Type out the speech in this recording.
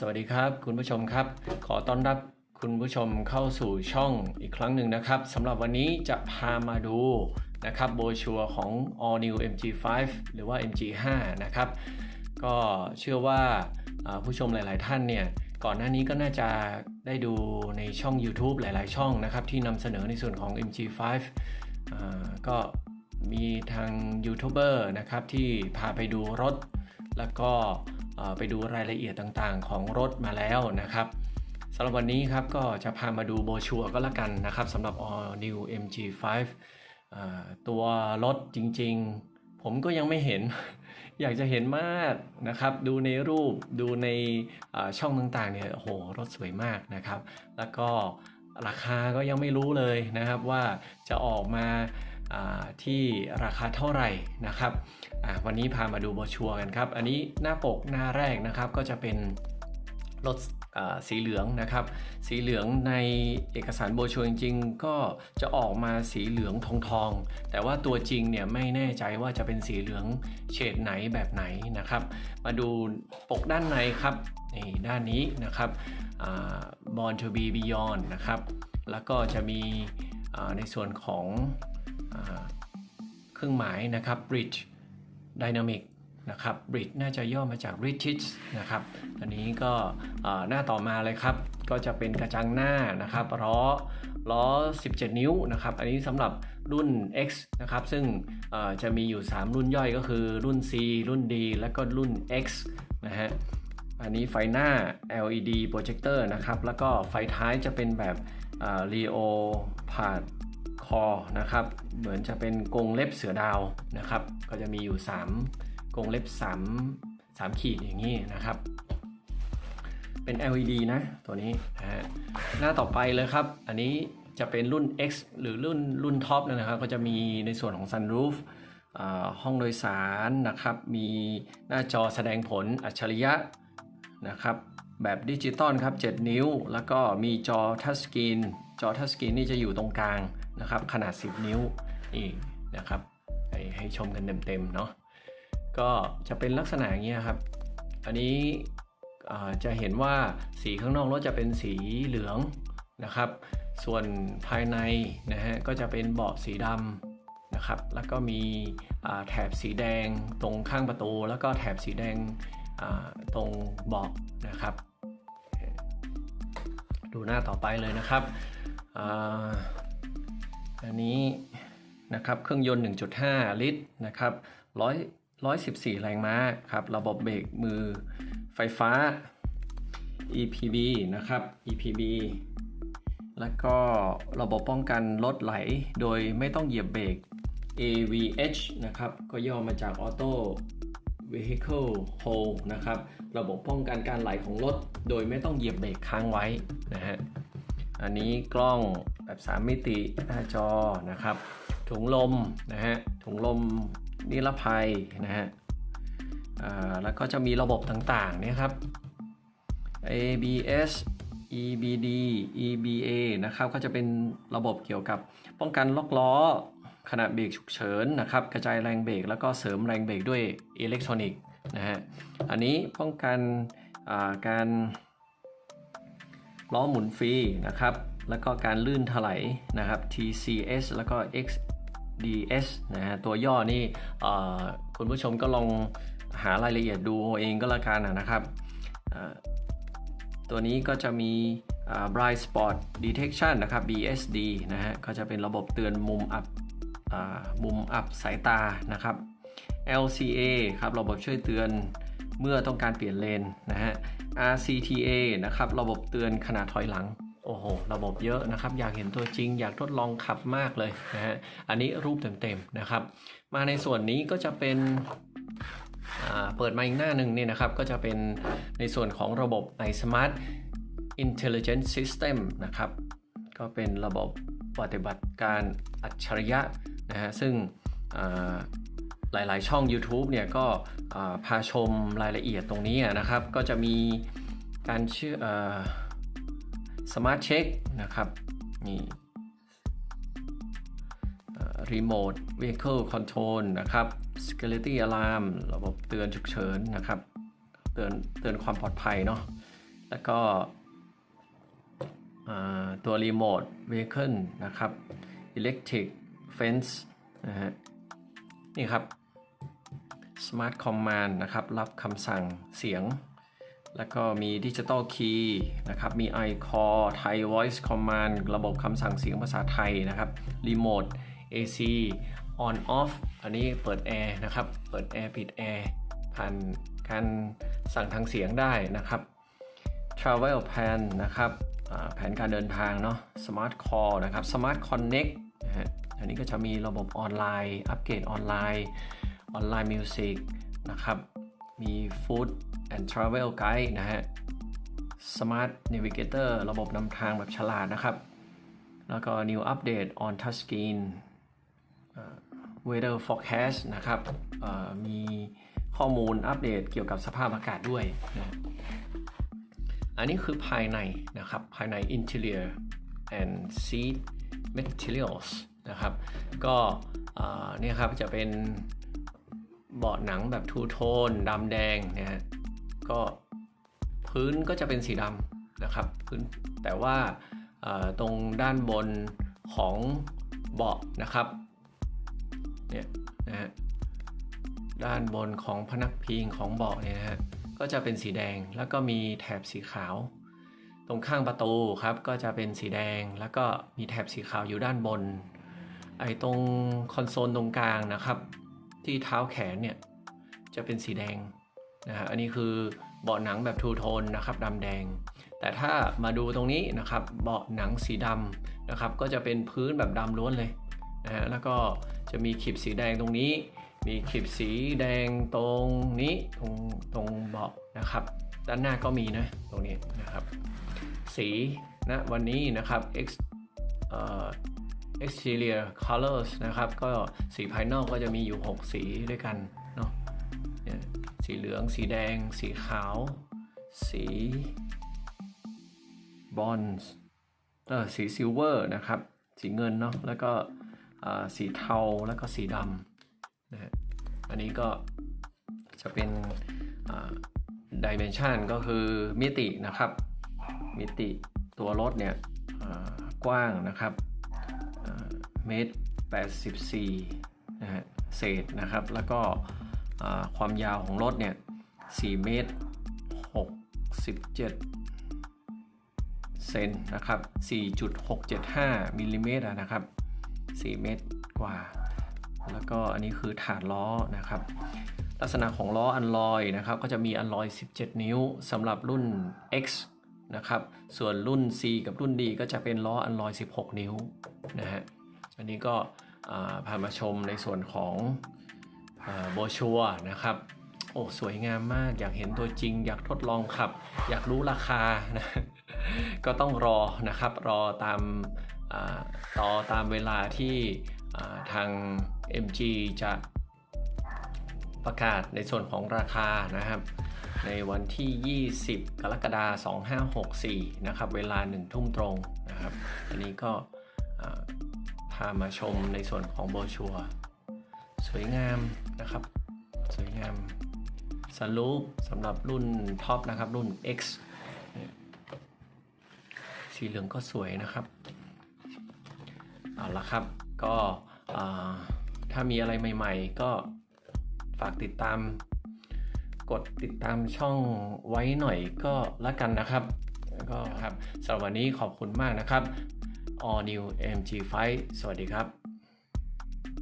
สวัสดีครับ คุณผู้ชมครับ ขอต้อนรับคุณผู้ชมเข้าสู่ช่องอีกครั้งหนึ่งนะครับสำหรับวันนี้จะพามาดูนะครับโบชัวของ All New MG5 หรือว่า MG5 นะครับ ก็เชื่อว่าผู้ชมหลาย ๆ ท่านเนี่ยก่อนหน้านี้ก็น่าจะได้ดูในช่อง YouTube หลาย ๆ ช่องนะครับ ที่นำเสนอในส่วนของ MG5 อก็มีทางยูทูบเบอร์นะครับที่พาไปดูรถ แล้วก็ ไปดูรายละเอียดต่างๆ ของรถมาแล้วนะครับสำหรับวันนี้ครับก็จะพามาดูโบชัวรก็แล้วกันนะครับสำหรับ All New MG5 ตัวรถจริงๆ ผมก็ยังไม่เห็น อยากจะเห็นมากนะครับ ดูในรูปดูในช่องต่างๆเนี่ยโอ้โหรถสวยมากนะครับ แล้วก็ราคาก็ยังไม่รู้เลยนะครับว่าจะออกมา ที่ราคาเท่าไหร่นะครับวันนี้พามาดูโบรชัวร์กันครับ อันนี้หน้าปกหน้าแรกนะครับก็จะเป็นรถสีเหลืองนะครับ สีเหลืองในเอกสารโบชัวร์จริง ๆ ก็จะออกมาสีเหลืองทองทองๆแต่ว่าตัวจริงเนี่ยไม่แน่ใจว่าจะเป็นสีเหลืองเฉดไหนแบบไหนนะครับ มาดูปกด้านในครับนี่ด้านนี้นะครับอ่า Born to be Beyond นะครับ แล้วก็จะมีในส่วนของ เครื่องหมายนะครับ bridge Dynamic นะครับ Bridge น่าจะย่อมาจาก British นะครับอันนี้ก็หน้าต่อมาเลยครับ ก็จะเป็นกระจังหน้านะครับล้อล้อ 17 นิ้วนะครับ อันนี้สำหรับรุ่น X นะครับ ซึ่งจะมีอยู่ 3 รุ่นย่อยก็คือรุ่น C รุ่น D และก็รุ่น X นะฮะ อันนี้ไฟหน้า LED projector นะครับ แล้วก็ไฟท้ายจะเป็นแบบ Leo ผ่าน คอนะครับ เหมือนจะเป็นกรงเล็บเสือดาวนะครับ ก็จะมีอยู่ 3กรงเล็บ3 3ขีดอย่างนี้นะครับ เป็น LED นะตัวนี้นะฮะหน้าต่อไปเลยครับ อันนี้จะเป็นรุ่น X หรือรุ่นรุ่นท็อปนะครับ ก็จะมีในส่วนของ sunroof ห้องโดยสารนะครับ มีหน้าจอแสดงผลอัจฉริยะนะครับแบบดิจิตอลครับ 7 นิ้ว แล้วก็มีจอทัชสกรีน จอทัชสกรีนนี่จะอยู่ตรงกลาง นะครับขนาด 10 นิ้วนี่นะครับให้ให้ชมกันเต็มๆเนาะก็จะเป็นลักษณะอย่างเงี้ยครับ อันนี้จะเห็นว่าสีข้างนอกรถจะเป็นสีเหลืองนะครับ ส่วนภายในนะฮะก็จะเป็นเบาะสีดำนะครับ แล้วก็มีแถบสีแดงตรงข้างประตู แล้วก็แถบสีแดงตรงเบาะนะครับ ดูหน้าต่อไปเลยนะครับ อันนี้นะครับเครื่องยนต์ 1.5 ลิตรนะครับ100 114 แรงม้าครับระบบเบรกมือไฟฟ้า EPB นะครับ EPB แล้วก็ระบบป้องกันรถไหลโดยไม่ต้องเหยียบเบรก AVH นะครับ ก็ย่อมาจาก Auto Vehicle Hold นะครับ ระบบป้องกันการไหลของรถ โดยไม่ต้องเหยียบเบรกค้างไว้นะฮะ อันนี้กล้อง แบบ 3 มิติหน้าจอนะครับ ถุงลมนะฮะถุงลมนิรภัยนะฮะแล้วก็จะมีระบบต่างๆเนี่ยครับ ABS EBD EBA นะครับก็จะเป็นระบบเกี่ยวกับป้องกันล็อกล้อขณะเบรกฉุกเฉินนะครับ กระจายแรงเบรกแล้วก็เสริมแรงเบรกด้วยอิเล็กทรอนิกส์นะฮะอันนี้ป้องกันการล้อหมุนฟรีนะครับ แล้วก็การลื่นถลายนะครับ TCS แล้วก็ XDS นะฮะตัวย่อนี่คุณผู้ชมก็ลองหารายละเอียดดูเองก็แล้วกันนะครับ ตัวนี้ก็จะมี Blind Spot Detection นะครับ BSD นะฮะก็จะเป็นระบบเตือนมุมอับอมุมอับสายตานะครับ LCA ครับระบบช่วยเตือนเมื่อต้องการเปลี่ยนเลนนะฮะ RCTA นะครับระบบเตือนขณะถอยหลัง โอ้โห ระบบเยอะนะครับ อยากเห็นตัวจริง อยากทดลองขับมากเลยนะฮะ อันนี้รูปเต็มๆนะครับ มาในส่วนนี้ก็จะเป็นอ่าเปิดมาอีกหน้าหนึ่งเนี่ยนะครับ ก็จะเป็นในส่วนของระบบ iSmart Intelligent System นะครับ ก็เป็นระบบปฏิบัติการอัจฉริยะนะฮะ ซึ่งหลายๆ ช่อง YouTube เนี่ยก็พาชมรายละเอียดตรงนี้นะครับ ก็จะมีการเชื่อ สมาร์ทเช็คนะครับนี่รีโมท Vehicle Control นะครับ Security Alarm ระบบเตือนฉุกเฉินนะครับ เตือนเตือนความปลอดภัยเนาะแล้วก็ตัวรีโมท Vehicle นะครับ Electric Fence นะฮะนี่ครับ Smart Command นะครับ รับคำสั่งเสียง แล้วก็มี Digital Key นะครับ มี iCall Thai Voice Command ระบบคำสั่งเสียงภาษาไทยนะครับ Remote AC On Off อันนี้เปิดแอร์นะครับ เปิดแอร์ปิดแอร์ผ่านการสั่งทางเสียงได้นะครับ Travel Plan นะครับแผนการเดินทางเนาะ Smart Call นะครับ Smart Connect นะฮะ อันนี้ก็จะมีระบบออนไลน์ อัปเกรดออนไลน์ ออนไลน์มิวสิกนะครับ มี Food and Travel Guide นะฮะ Smart Navigator ระบบนำทางแบบฉลาดนะครับ แล้วก็ New Update on Touchscreen Weather Forecast นะครับมีข้อมูลอัปเดตเกี่ยวกับสภาพอากาศด้วยนะอันนี้คือภายในนะครับ ภายใน Interior and Seat Materials นะครับ ก็เนี่ยครับจะเป็นเบาะหนังแบบทูโทนดำแดงนะฮะ ก็พื้นก็จะเป็นสีดำนะครับพื้นแต่ว่าตรงด้านบนของเบาะนะครับเนี่ยนะฮะด้านบนของพนักพิงของเบาะเนี่ยนะฮะก็จะเป็นสีแดงแล้วก็มีแถบสีขาว ตรงข้างประตูครับก็จะเป็นสีแดงแล้วก็มีแถบสีขาวอยู่ด้านบน ไอ้ตรงคอนโซลตรงกลางนะครับ ที่เท้าแขนเนี่ยจะเป็นสีแดง นะฮะอันนี้คือเบาะหนังแบบทูโทนนะครับดำแดง แต่ถ้ามาดูตรงนี้นะครับเบาะหนังสีดำนะครับก็จะเป็นพื้นแบบดำล้วนเลยนะฮะแล้วก็จะมีขีดสีแดงตรงนี้ มีขีดสีแดงตรงนี้ตรงตรงเบาะนะครับ ด้านหน้าก็มีนะตรงนี้นะครับ สีนะวันนี้นะครับ X เอ่อ exterior colors นะครับ ก็สีภายนอกก็จะมีอยู่ 6 สีด้วยกันเนาะ สีเหลือง สีแดง สีขาว สีบอนซ์เออสีซิลเวอร์นะครับ สีเงินเนาะแล้วก็สีเทาแล้วก็สีดำนะฮะอันนี้ก็จะเป็นดิเมนชันก็คือมิตินะครับ มิติตัวรถเนี่ยกว้างนะครับเมตร84นะฮะเศษนะครับแล้วก็ ความยาวของรถเนี่ย4เมตร67เซนนะครับ 4.675มิลลิเมตรนะครับ 4 เมตรกว่า แล้วก็อันนี้คือฐานล้อนะครับ ลักษณะของล้ออันลอยนะครับ ก็จะมีอันลอย 17 นิ้วสำหรับรุ่น X นะครับ ส่วนรุ่น C กับรุ่น D ก็จะเป็นล้ออันลอย 16 นิ้วนะฮะ อันนี้ก็พามาชมในส่วนของ โบชัวนะครับโอ้สวยงามมาก อยากเห็นตัวจริง อยากทดลองขับ อยากรู้ราคานะก็ต้องรอนะครับรอตามต่อตามเวลาที่ทาง MG จะประกาศในส่วนของราคานะครับ ในวันที่ 20 กรกฎาคม 2564 นะครับ เวลา 1 ทุ่มตรงนะครับ อันนี้ก็พามาชมในส่วนของโบชัว สวยงาม นะครับ สวยงามสลูปสำหรับรุ่นท็อปนะครับ รุ่น X สีเหลืองก็สวยนะครับ เอาละครับ ก็ถ้ามีอะไรใหม่ ๆ ก็ฝากติดตาม กดติดตามช่องไว้หน่อยก็แล้วกันนะครับก็ครับสำหรับวันนี้ขอบคุณมากนะครับ All New MG5 สวัสดีครับ